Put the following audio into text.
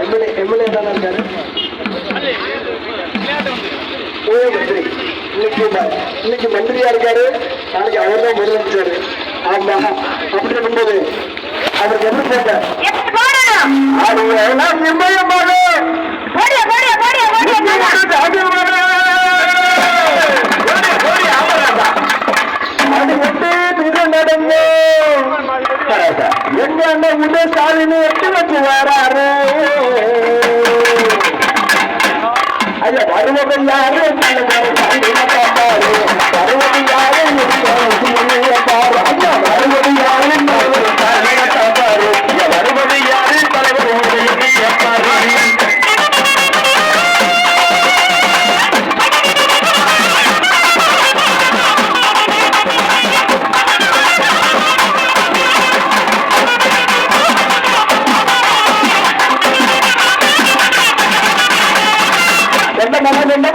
MLA MLA தானே இருக்காரு உணவு மந்திரி இன்னைக்கு இன்னைக்கு மந்திரியா இருக்காரு. நாளைக்கு அவர் தான் முதலமைச்சர். ஆமா. அப்படி இருக்கும்போது அவருக்கு எப்படி போட்டார் அது எல்லாம் நிம்மதியமாக நடந்தோம் எங்க உதய ஸ்டாலின் எட்டு வச்சு வராரு. ஐயா வருவதை யாரு ఎండ మన ఎండ